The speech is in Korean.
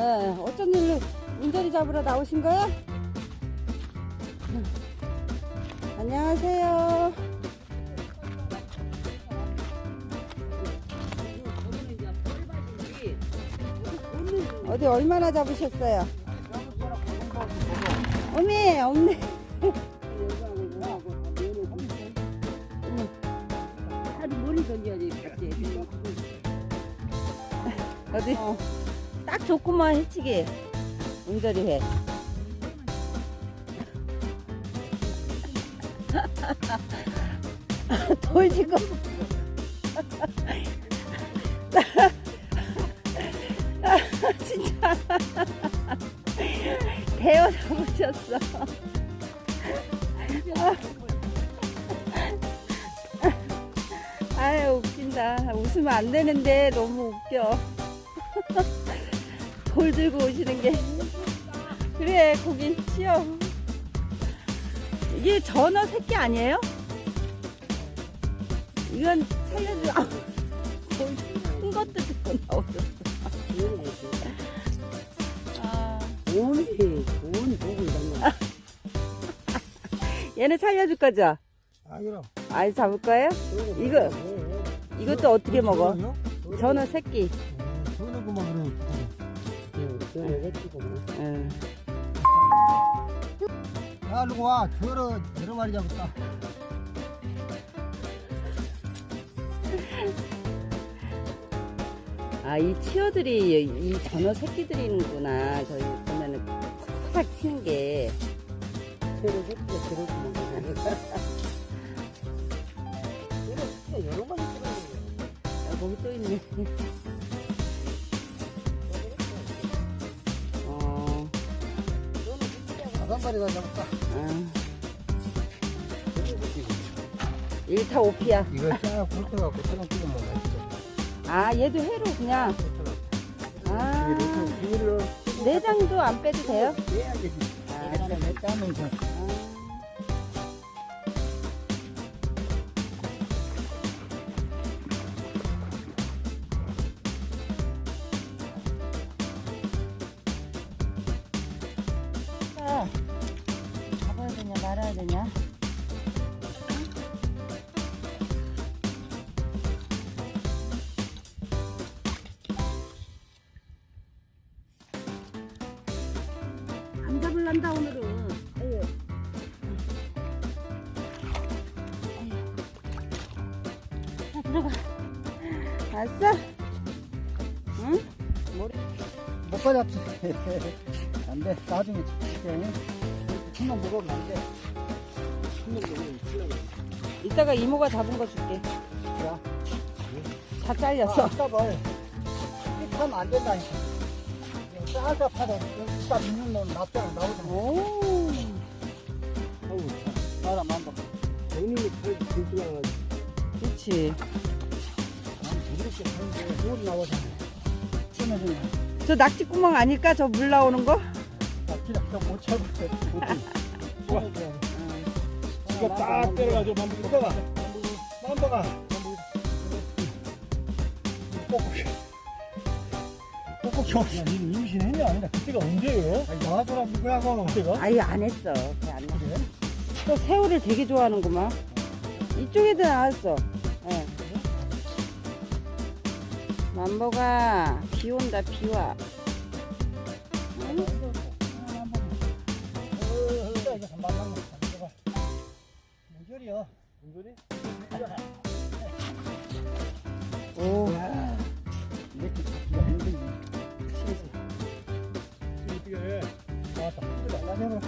예, 어쩐 일로 인절이 잡으러 나오신 거야? 응. 안녕하세요. 어디 얼마나 잡으셨어요? 어미, 없네. 어디? 딱 좋구만, 해치기. 인절이 해. 돌지고. 진짜. 대어 잡으셨어. 아유, 웃긴다. 웃으면 안 되는데 너무 웃겨. 돌 들고 오시는 게. 그래, 거기 치여. 이게 전어 새끼 아니에요? 이건 살려줘. 아, 돌, 큰 것도 듣고 나오셨어. 좋은 도구 이런 거 얘는 살려줄 거죠? 아 그럼 아이, 잡을 거예요? 이거, 이것도 어떻게 먹어? 전어 새끼. 저는 그만 그래 저는 새끼고 응. 야 누구 와 저러 여러 마리 잡았다 아, 이 치어들이 이 전어 새끼들이 있는구나. 저희 보면은 탁탁 치는 게. 저는 새끼가 저렇게 먹는 거 여러 마리 아, 거기 또 있네. 마리가 잡았다 아. 1타 5피야. 이거 쫙 굵혀갖고 저랑 찍어 먹어 아, 얘도 회로 그냥. 아, 이거를 내장도 안 빼도 돼요? 해야 되지 아내 짜면서 아, 말아야 되냐? 안 잡을란다, 오늘은. 아유. 아유. 자, 들어가. 왔어? 응? 못 가잡지 안 돼 나중에 찍게 한번 먹으면 안돼 이따가 이모가 잡은 거 줄게. 야 다 잘렸어. sab을 이하면 안 된다니까 쌀쌀하다 딱 있는 놈 납작은 나오잖아 오. 어우 참 사람 안 봐. 본인이 털 들수가 그렇지. 아니 부드럽게 하는데 물이 나오잖아 저 낙지 구멍 아닐까? 저 물 나오는 거? 낙지를 못 잡을 때 딱 때려가지고 만두 먹어봐 만버가 꼭꼭 꼭꼭 야, 니 임신했냐 아니라 그때가 언제예요? 아니 나와줘라 누구라고 그때가? 아예 안 했어. 했어. 그래? 또 새우를 되게 좋아하는구만. 이쪽에도 나왔어. 예. 만보가 비 온다, 비 와. 응? 진짜 이거 한 만만 먹어 봐 무절이야 은근히? 오, 이렇게 잡기가 힘들지. 어떻게 해? 나왔다. 잘라버려